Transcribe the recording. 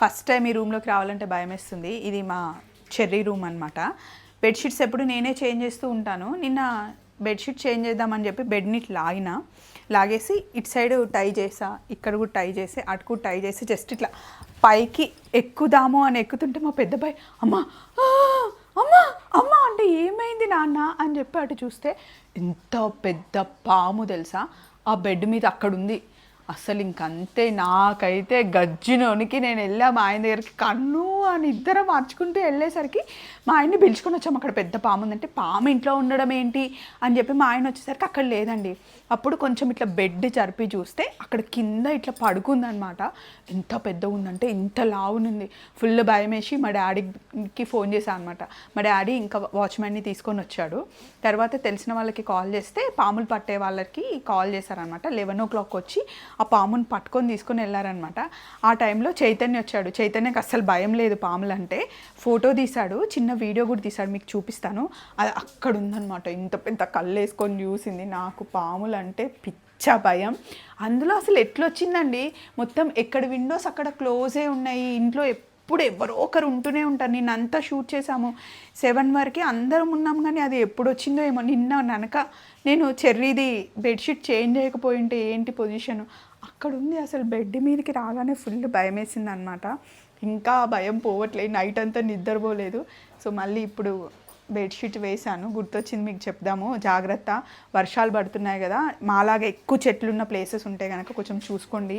First time ఈ రూమ్లోకి రావాలంటే భయం వేస్తుంది ఇది మా చెర్రీ రూమ్ అనమాట బెడ్షీట్స్ ఎప్పుడు నేనే చేంజ్ చేస్తూ ఉంటాను. నిన్న బెడ్షీట్ చేంజ్ చేద్దామని చెప్పి బెడ్ని ఇట్లా లాగిన లాగేసి ఇటు సైడ్ టై చేసా ఇక్కడ కూడా టై చేసి అటు కూడా టై చేసి జస్ట్ ఇట్లా పైకి ఎక్కుదాము అని ఎక్కుతుంటే మా పెద్ద బాయ్ అమ్మా అమ్మా అమ్మా అంటే ఏమైంది నాన్న? అని చెప్పి అటు చూస్తే ఎంత పెద్ద పాము తెలుసా? ఆ బెడ్ మీద అక్కడ ఉంది అసలు ఇంకంతే నాకైతే గజ్జినోనికి నేను వెళ్ళా మా ఆయన దగ్గరికి. కన్ను అని ఇద్దరం మార్చుకుంటూ వెళ్ళేసరికి మా ఆయన్ని పిలుచుకొని వచ్చాం. అక్కడ పెద్ద పాము ఉందంటే పాము ఇంట్లో ఉండడం ఏంటి? అని చెప్పి మా ఆయన వచ్చేసరికి అక్కడ లేదండి. అప్పుడు కొంచెం ఇట్లా బెడ్ జరిపి చూస్తే అక్కడ కింద ఇట్లా పడుకుందనమాట ఎంత పెద్ద ఉందంటే ఇంత లావునుంది. ఫుల్ భయం వేసి మా డాడీకి ఫోన్ చేశాను అనమాట మా డాడీ ఇంకా వాచ్మెన్ని తీసుకొని వచ్చాడు. తర్వాత తెలిసిన వాళ్ళకి కాల్ చేస్తే పాములు పట్టే వాళ్ళకి కాల్ చేశారనమాట లెవెన్ ఓ క్లాక్ వచ్చి ఆ పాముని పట్టుకొని తీసుకొని వెళ్ళారనమాట. ఆ టైంలో చైతన్య వచ్చాడు. చైతన్యకి అస్సలు భయం లేదు పాములంటే. ఫోటో తీశాడు చిన్న వీడియో కూడా తీశాడు మీకు చూపిస్తాను. అది అక్కడ ఉందనమాట ఇంత పెద్ద కళ్ళు వేసుకొని చూసింది నాకు పాములు అంటే పిచ్చ భయం. అందులో అసలు ఎట్లొచ్చిందండి? మొత్తం ఎక్కడ విండోస్ అక్కడ క్లోజే ఉన్నాయి? ఇంట్లో ఎప్పుడు ఎవరో ఒకరు ఉంటూనే ఉంటారు. నిన్న అంతా షూట్ చేశాము. సెవెన్ వరకే అందరం ఉన్నాం కానీ అది ఎప్పుడు వచ్చిందో ఏమో నిన్న ననక నేను చెర్రీది బెడ్షీట్ చేంజ్ చేయకపోయి ఉంటే ఏంటి పొజిషన్ అక్కడ ఉంది అసలు బెడ్ మీదకి రాగానే ఫుల్ భయం వేసింది అనమాట ఇంకా భయం పోవట్లేదు. నైట్ అంతా నిద్రపోలేదు. సో మళ్ళీ ఇప్పుడు బెడ్షీట్ వేశాను. గుర్తొచ్చింది మీకు చెప్దాము. జాగ్రత్త. వర్షాలు పడుతున్నాయి కదా. మాలాగా ఎక్కువ చెట్లు ఉన్న ప్లేసెస్ ఉంటే కనుక కొంచెం చూసుకోండి.